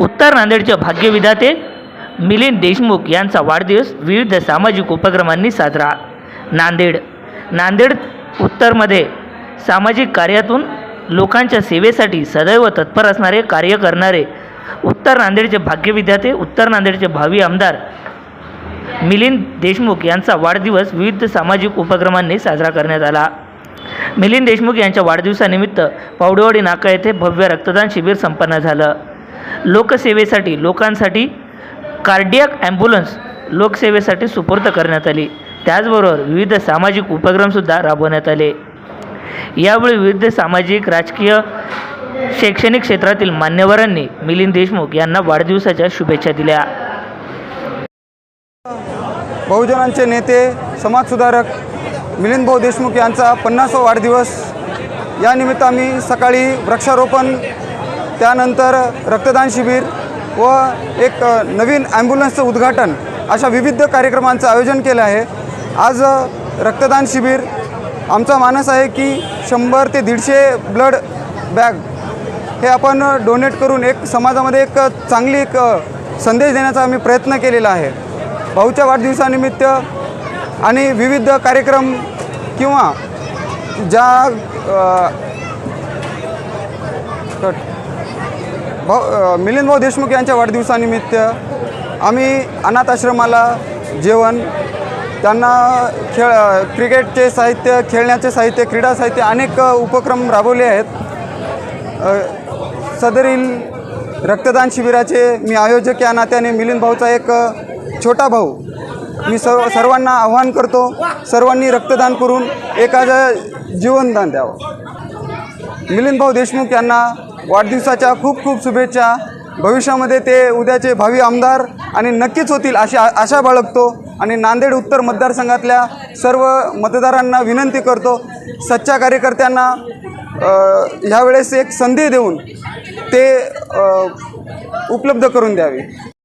उत्तर नांदेडचे भाग्यविधाते मिलिंद देशमुख यांचा वाढदिवस विविध सामाजिक उपक्रमांनी साजरा. नांदेड. नांदेड उत्तरमध्ये सामाजिक कार्यातून लोकांच्या सेवेसाठी सदैव तत्पर असणारे कार्य करणारे उत्तर नांदेडचे भाग्यविधाते उत्तर नांदेडचे भावी आमदार मिलिंद देशमुख यांचा वाढदिवस विविध सामाजिक उपक्रमांनी साजरा करण्यात आला. मिलिंद देशमुख यांच्या वाढदिवसानिमित्त पावडेवाडी नाका येथे भव्य रक्तदान शिबिर संपन्न झालं. लोकसेवेसाठी लोकांसाठी कार्डियक ॲम्ब्युलन्स लोकसेवेसाठी सुपूर्द करण्यात आली. त्याचबरोबर विविध सामाजिक उपक्रमसुद्धा राबवण्यात आले. यावेळी विविध सामाजिक राजकीय शैक्षणिक क्षेत्रातील मान्यवरांनी मिलिंद देशमुख यांना वाढदिवसाच्या शुभेच्छा दिल्या. बहुजनांचे नेते समाजसुधारक मिलिंद भाऊ देशमुख यांचा पन्नासवा वाढदिवस. यानिमित्त आम्ही सकाळी वृक्षारोपण त्यानंतर रक्तदान शिबिर व एक नवीन ॲम्ब्युलन्सचं उद्घाटन अशा विविध कार्यक्रमांचं आयोजन केलं आहे. आज रक्तदान शिबिर आमचा मानस आहे की शंभर ते दीडशे ब्लड बॅग हे आपण डोनेट करून एक समाजामध्ये एक चांगली एक संदेश देण्याचा आम्ही प्रयत्न केलेला आहे. भाऊच्या वाढदिवसानिमित्त आणि विविध कार्यक्रम किंवा ज्या कट. भाऊ अ, मिलिंद भाऊ देशमुख यांच्या वाढदिवसानिमित्त आम्ही अनाथ आश्रमाला जेवण त्यांना खेळ क्रिकेटचे साहित्य खेळण्याचे साहित्य क्रीडा साहित्य अनेक उपक्रम राबवले आहेत. सदरील रक्तदान शिबिराचे मी आयोजक या नात्याने मिलिंद भाऊचा एक छोटा भाऊ. मी सर्व सर्वांना आव्हान करतो सर्वांनी रक्तदान करून एखादं जीवनदान द्यावं. मिलिंद भाऊ देशमुख यांना वाढदिवसाच्या खूप खूप शुभेच्छा. भविष्यामध्ये ते उद्याचे भावी आमदार आणि नक्कीच होतील अशी आ- आशा बाळगतो आणि नांदेड उत्तर मतदारसंघातल्या सर्व मतदारांना विनंती करतो सच्च्या कार्यकर्त्यांना ह्यावेळेस एक संधी देऊन ते उपलब्ध करून द्यावी.